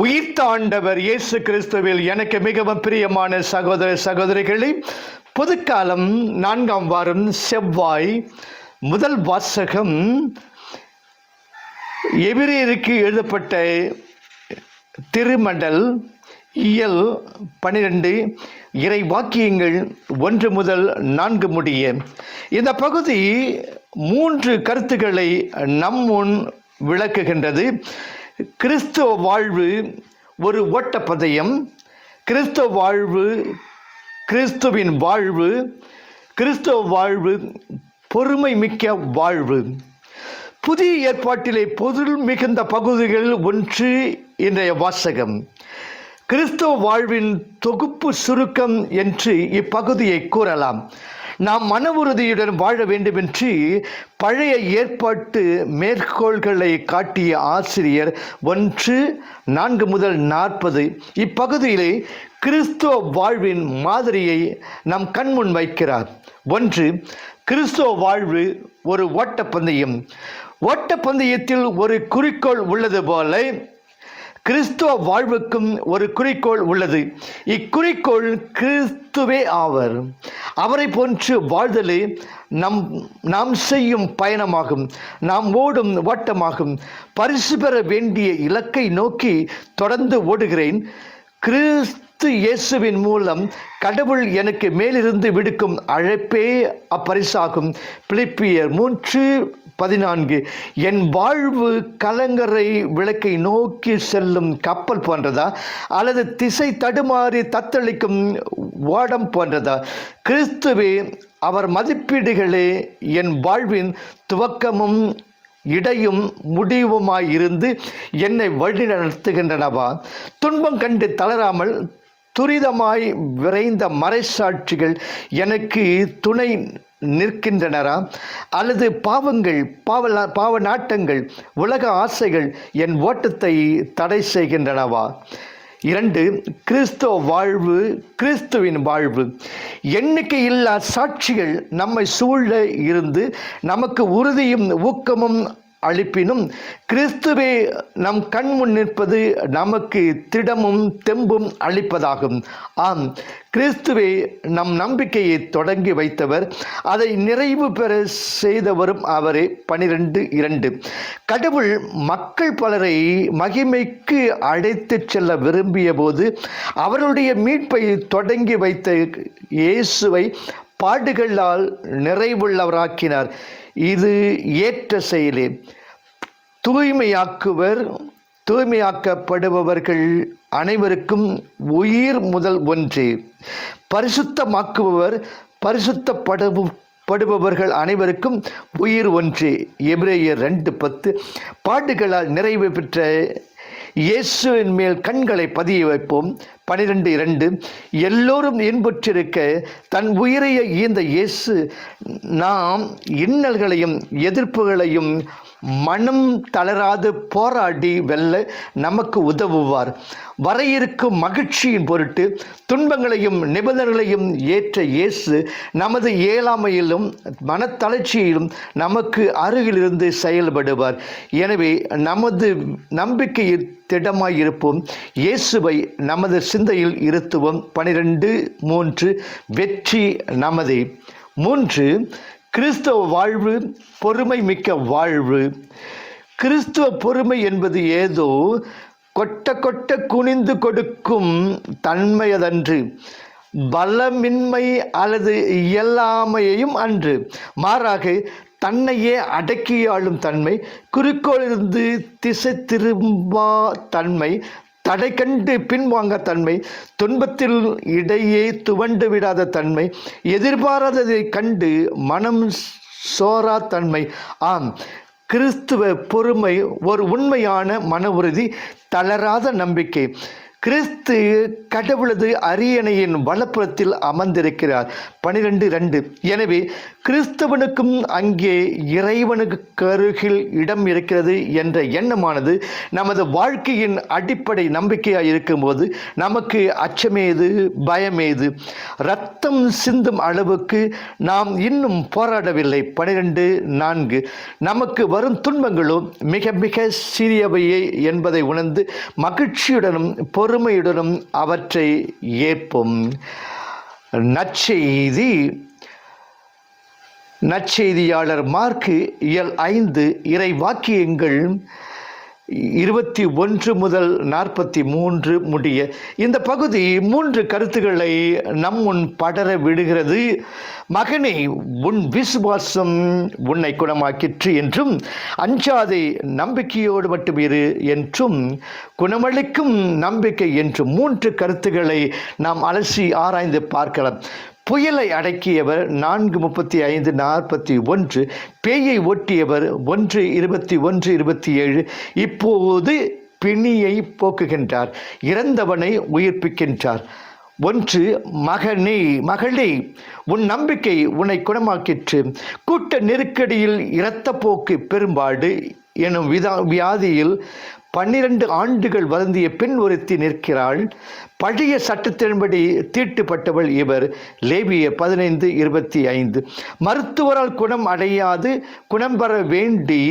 உயிர்த்தாண்டவர் இயேசு கிறிஸ்துவில் எனக்கு மிகவும் பிரியமான சகோதர சகோதரிகளே பொதுக்காலம் நான்காம் வாரம் செவ்வாய் முதல் வாசகம் எபிரேயருக்கு எழுதப்பட்ட திருமண்டல் இயல் பனிரெண்டு இறை வாக்கியங்கள் ஒன்று முதல் நான்கு முடிய. இந்த பகுதி மூன்று கருத்துக்களை நம் முன் விளக்குகின்றது. கிறிஸ்துவ வாழ்வு ஒரு ஓட்டப்பந்தயம். கிறிஸ்துவ வாழ்வு கிறிஸ்துவின் வாழ்வு கிறிஸ்துவ வாழ்வு பொறுமை மிக்க வாழ்வு. புதிய ஏற்பாட்டிலே பொருள் மிகுந்த பகுதிகள் ஒன்று இன்றைய வாசகம். கிறிஸ்துவ வாழ்வின் தொகுப்பு சுருக்கம் என்று இப்பகுதியை கூறலாம். நாம் மன உறுதியுடன் வாழ வேண்டும் என்று பழைய ஏற்பாட்டு மேற்கோள்களை காட்டிய ஆசிரியர் ஒன்று நான்கு முதல் நாற்பது. இப்பகுதியிலே கிறிஸ்துவ வாழ்வின் மாதிரியை நம் கண்முன் வைக்கிறார். ஒன்று கிறிஸ்துவ வாழ்வு ஒரு ஓட்டப்பந்தயம். ஓட்டப்பந்தயத்தில் ஒரு குறிக்கோள் உள்ளது போல கிறிஸ்துவ வாழ்வுக்கும் ஒரு குறிக்கோள் உள்ளது. இக்குறிக்கோள் கிறிஸ்துவே ஆவர். அவரை போன்று வாழ்தலே நம் நாம் செய்யும் பயணமாகும். நாம் ஓடும் ஓட்டமாகும் பரிசு பெற வேண்டிய இலக்கை நோக்கி தொடர்ந்து ஓடுகிறேன். கிறிஸ்து கிறிஸ்து இயேசுவின் மூலம் கடவுள் எனக்கு மேலிருந்து விடுக்கும் அழைப்பே அப்பரிசாகும். பிலிப்பியர் மூன்று பதினான்கு என் வாழ்வு கலங்கரை விளக்கை நோக்கி செல்லும் கப்பல் போன்றதா? அல்லது திசை தடுமாறி தத்தளிக்கும் ஓடம் போன்றதா? கிறிஸ்துவே அவர் மதிப்பீடுகளே என் வாழ்வின் துவக்கமும் இடையும் முடிவுமாயிருந்து என்னை வழி நடத்துகின்றனவா துன்பம் கண்டு தளராமல் துரிதமாய் விரைந்த மறைசாட்சிகள் எனக்கு துணை நிற்கின்றனரா? அல்லது பாவங்கள் பாவ பாவ நாட்டங்கள் உலக ஆசைகள் என் ஓட்டத்தை தடை செய்கின்றனவா? இரண்டு கிறிஸ்துவ வாழ்வு கிறிஸ்துவின் வாழ்வு. எண்ணிக்கையில்லா சாட்சிகள் நம்மை சூழ இருந்து நமக்கு உறுதியும் ஊக்கமும் அளிப்பினும் கிறிஸ்துவே நம் கண் முன் நிற்பது நமக்கு திடமும் தெம்பும் அளிப்பதாகும். ஆம் கிறிஸ்துவே நம் நம்பிக்கையை தொடங்கி வைத்தவர் அதை நிறைவு பெற செய்தவரும் அவரே. பனிரெண்டு இரண்டு. கடவுள் மக்கள் பலரை மகிமைக்கு அழைத்து செல்ல விரும்பிய போது அவருடைய மீட்பை தொடங்கி வைத்த இயேசுவை பாடுகளால் நிறைவுள்ளவராக்கினார். இது ஏற்ற செயலே. தூய்மையாக்குவர் தூய்மையாக்கப்படுபவர்கள் அனைவருக்கும் உயிர் முதல் ஒன்று. பரிசுத்தமாக்குபவர் பரிசுத்தப்படு படுபவர்கள் அனைவருக்கும் உயிர் ஒன்று. எபிரேயர் ரெண்டு பத்து. பாட்டுகளால் நிறைவு பெற்ற இயேசுவின் மேல் கண்களை பதிய வைப்போம். பனிரெண்டு இரண்டு. எல்லோரும் இன்புற்றிருக்க தன் உயிரைய ஈந்த இயேசு நாம் இன்னல்களையும் எதிர்ப்புகளையும் மனம் தளராது போராடி வெல்ல நமக்கு உதவுவார். வர இருக்கும் மகிழ்ச்சியின் பொருட்டு துன்பங்களையும் நிபந்தனைகளையும் ஏற்ற இயேசு நமது இயலாமையிலும் மனத்தளர்ச்சியிலும் நமக்கு அருகிலிருந்து செயல்படுவார். எனவே நமது நம்பிக்கையில் திடமாய் இருப்போம் இயேசுவை நமது சிந்தையில் இருத்துவோம். பனிரெண்டு மூன்று வெற்றி நமதே. மூன்று கிறிஸ்தவ வாழ்வு பொறுமை மிக்க வாழ்வு. கிறிஸ்துவ பொறுமை என்பது ஏதோ கொட்ட கொட்ட குனிந்து கொடுக்கும் தன்மையதன்று. பலமின்மை அல்லது இயலாமையையும் அன்று. மாறாக தன்னையே அடக்கியாளும் தன்மை குறிக்கோளிலிருந்து திசை திரும்பா தன்மை தடை கண்டு பின்வாங்க தன்மை துன்பத்தில் இடையே துவண்டு விடாத தன்மை எதிர்பாராததை கண்டு மனம் சோரா தன்மை. ஆம் கிறிஸ்துவ பொறுமை ஒரு உண்மையான மன உறுதி தளராத நம்பிக்கை. கிறிஸ்து கடவுளது அரியணையின் வலப்புறத்தில் அமர்ந்திருக்கிறார். பனிரெண்டு ரெண்டு. எனவே கிறிஸ்தவனுக்கும் அங்கே இறைவனுக்கு அருகில் இடம் இருக்கிறது என்ற எண்ணமானது நமது வாழ்க்கையின் அடிப்படை நம்பிக்கையாக இருக்கும்போது நமக்கு அச்சமேது பயமேது. ரத்தம் சிந்தும் அளவுக்கு நாம் இன்னும் போராடவில்லை. பனிரெண்டு நான்கு. நமக்கு வரும் துன்பங்களும் மிக மிக சிறியவையே என்பதை உணர்ந்து மகிழ்ச்சியுடனும் பொறுமையுடனும் அவற்றை ஏற்போம். நற்செய்தி நற்செய்தியாளர் மார்க்கு இயல் ஐந்து இறை வாக்கியங்கள் இருபத்தி ஒன்று முதல் நாற்பத்தி மூன்று முடிய. இந்த பகுதி மூன்று கருத்துக்களை நம் முன் படர விடுகிறது. மகனே உன் விசுவாசம் உன்னை குணமாக்கிற்று என்றும் அஞ்சாதை நம்பிக்கையோடு மட்டும் இரு என்றும் குணமளிக்கும் நம்பிக்கை என்றும் மூன்று கருத்துக்களை நாம் அலசி ஆராய்ந்து பார்க்கலாம். புயலை அடக்கியவர் நான்கு முப்பத்தி ஐந்து நாற்பத்தி ஒன்று பேயை ஒட்டியவர் ஒன்று இருபத்தி ஒன்று இருபத்தி ஏழு. இப்போது பிணியை போக்குகின்றார் இறந்தவனை உயிர்ப்பிக்கின்றார். ஒன்று மகனே மகளே உன் நம்பிக்கை உன்னை குணமாக்கிற்று. கூட்ட நெருக்கடியில் இரத்தப்போக்கு பெரும்பாடு எனும் விதா வியாதியில் பன்னிரண்டு ஆண்டுகள் வருந்திய பெண் ஒருத்தி நிற்கிறாள். பழைய சட்டத்தின்படி தீட்டுப்பட்டவள் இவர் லேவிய பதினைந்து இருபத்தி ஐந்து. மருத்துவரால் குணம் அடையாது குணம் பெற வேண்டி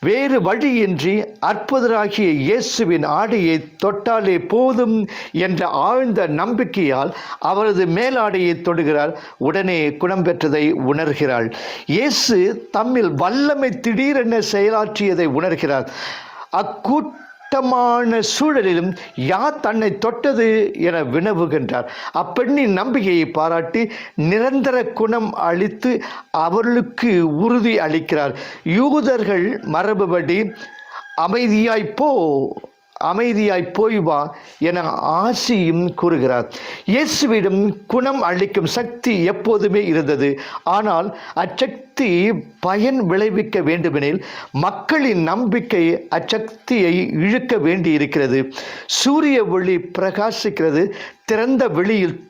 வேறு வழியின்றி அற்புதராகிய இயேசுவின் ஆடையை தொட்டாலே போதும் என்ற ஆழ்ந்த நம்பிக்கையால் அவரது மேலாடையை தொடுகிறார். உடனே குணம் பெற்றதை உணர்கிறாள். இயேசு தம்மில் வல்லமை திடீரென செயலாற்றியதை உணர்கிறார். அக்கூட்டமான சூழலிலும் யார் தன்னை தொட்டது என வினவுகின்றார். அப்பெண்ணின் நம்பிக்கையை பாராட்டி நிரந்தர குணம் அளித்து அவர்களுக்கு உறுதி அளிக்கிறார். யூதர்கள் மரபுபடி அமைதியாய் போ அமைதியாய் போய் வா என ஆசியும் கூறுகிறார். இயேசுவிடம் குணம் அளிக்கும் சக்தி எப்போதுமே இருந்தது. ஆனால் அச்சக்தி பயன் விளைவிக்க வேண்டுமெனில் மக்களின் நம்பிக்கை அச்சக்தியை இழுக்க வேண்டியிருக்கிறது. சூரிய ஒளி பிரகாசிக்கிறது. திறந்த வெளியில்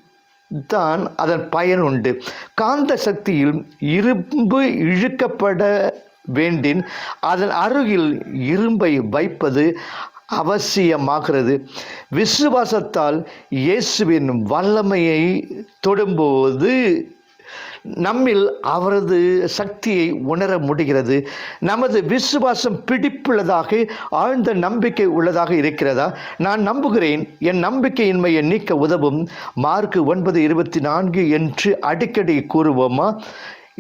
தான் அதன் பயன் உண்டு. காந்த சக்தியில் இரும்பு இழுக்கப்பட வேண்டின் அதன் அருகில் இரும்பை வைப்பது அவசியமாகிறது. விசுவாசத்தால் இயேசுவின் வல்லமையை தொடும்போது நம்மில் அவரது சக்தியை உணர முடிகிறது. நமது விசுவாசம் பிடிப்புள்ளதாக ஆழ்ந்த நம்பிக்கை உள்ளதாக இருக்கிறதா? நான் நம்புகிறேன். என் நம்பிக்கையின்மையை நீக்க உதவும். மார்க்கு ஒன்பது இருபத்தி நான்கு என்று அடிக்கடி கூறுவோமா?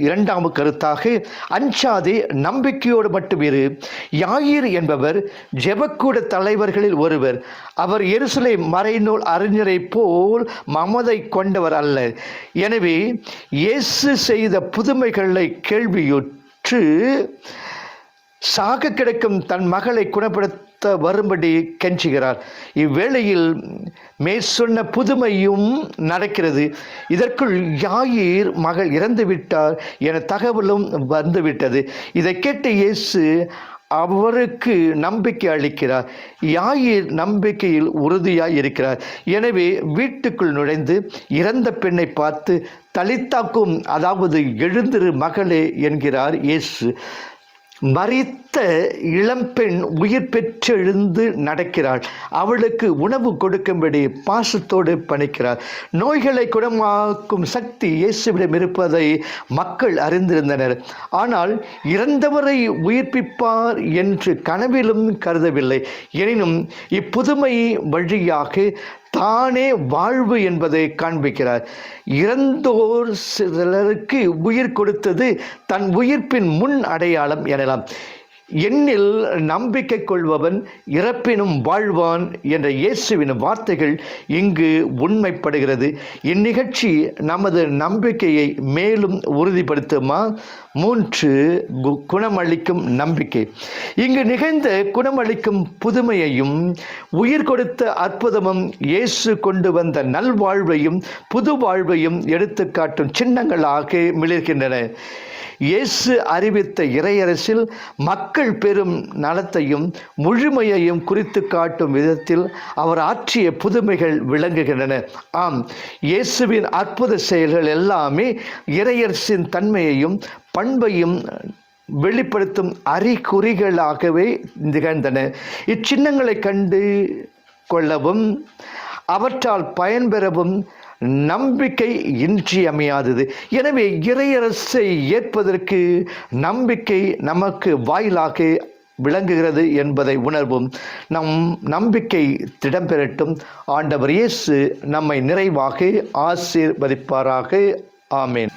இரண்டாம் கருத்தாக அஞ்சாதே நம்பிக்கையோடு மட்டும் இரு யாயிர் என்பவர் ஜெபக்கூட தலைவர்களில் ஒருவர். அவர் எருசலை மறைநூல் அறிஞரைப் போல் மமதை கொண்டவர் அல்ல. எனவே இயேசு செய்த புதுமைகளை கேள்வியுற்று சாக கிடக்கும் தன் மகளை குணப்படுத்த வரும்படி கெஞ்சுகிறார். இவ்வேளையில் மேற்சொன்ன புதுமையும் நடக்கிறது. இதற்குள் யாயிர் மகள் இறந்து விட்டார் என தகவலும் வந்துவிட்டது. இதை கேட்ட இயேசு அவருக்கு நம்பிக்கை அளிக்கிறார். யாயிர் நம்பிக்கையில் உறுதியாக இருக்கிறார். எனவே வீட்டுக்குள் நுழைந்து இறந்த பெண்ணை பார்த்து தலித்தாக்கும் அதாவது எழுந்திரு மகளே என்கிறார் இயேசு. மறித்த இளம்பெண் உயிர் பெற்றெழுந்து நடக்கிறாள். அவளுக்கு உணவு கொடுக்கும்படி பாசத்தோடு பணிக்கிறார் நோய்களை குணமாக்கும் சக்தி இயேசுவிடம் இருப்பதை மக்கள் அறிந்திருந்தனர். ஆனால் இறந்தவரை உயிர்ப்பிப்பார் என்று கனவிலும் கருதவில்லை. எனினும் இப்புதுமை வழியாக தானே வாழ்வு என்பதை காண்பிக்கிறார். இறந்தோர் சிலருக்கு உயிர் கொடுத்தது தன் உயிர்ப்பின் முன் அடையாளம் எனலாம். என்னில் நம்பிக்கை கொள்பவன் இறப்பினும் வாழ்வான் என்ற இயேசுவின் வார்த்தைகள் இங்கு உண்மைப்படுகிறது. இந்நிகழ்ச்சி நமது நம்பிக்கையை மேலும் உறுதிப்படுத்துமா? மூன்று கு- குணமளிக்கும் நம்பிக்கை. இங்கு நிகழ்ந்த குணமளிக்கும் புதுமையையும் உயிர் கொடுத்த அற்புதமும் இயேசு கொண்டு வந்த நல்வாழ்வையும் புது வாழ்வையும் எடுத்துக்காட்டும் சின்னங்களாக மிளிர்கின்றன. இயேசு அறிவித்த இறையரசில் மக்கள் பெறும் நலத்தையும் முழுமையையும் குறித்து காட்டும் விதத்தில் அவர் ஆற்றிய புதுமைகள் விளங்குகின்றன. ஆம் இயேசுவின் அற்புத செயல்கள் எல்லாமே இறையரசின் தன்மையையும் பண்பையும் வெளிப்படுத்தும் அறிகுறிகளாகவே திகழ்ந்தன. இச்சின்னங்களை கண்டு கொள்ளவும் அவற்றால் பயன்பெறவும் நம்பிக்கை இன்றியமையாதது. எனவே இறையரசை ஏற்பதற்கு நம்பிக்கை நமக்கு வாயிலாக விளங்குகிறது என்பதை உணர்வும். நம் நம்பிக்கை திடம் பெறட்டும் ஆண்டவர் இயேசு நம்மை நிறைவாக ஆசீர்வதிப்பாராக. ஆமேன்.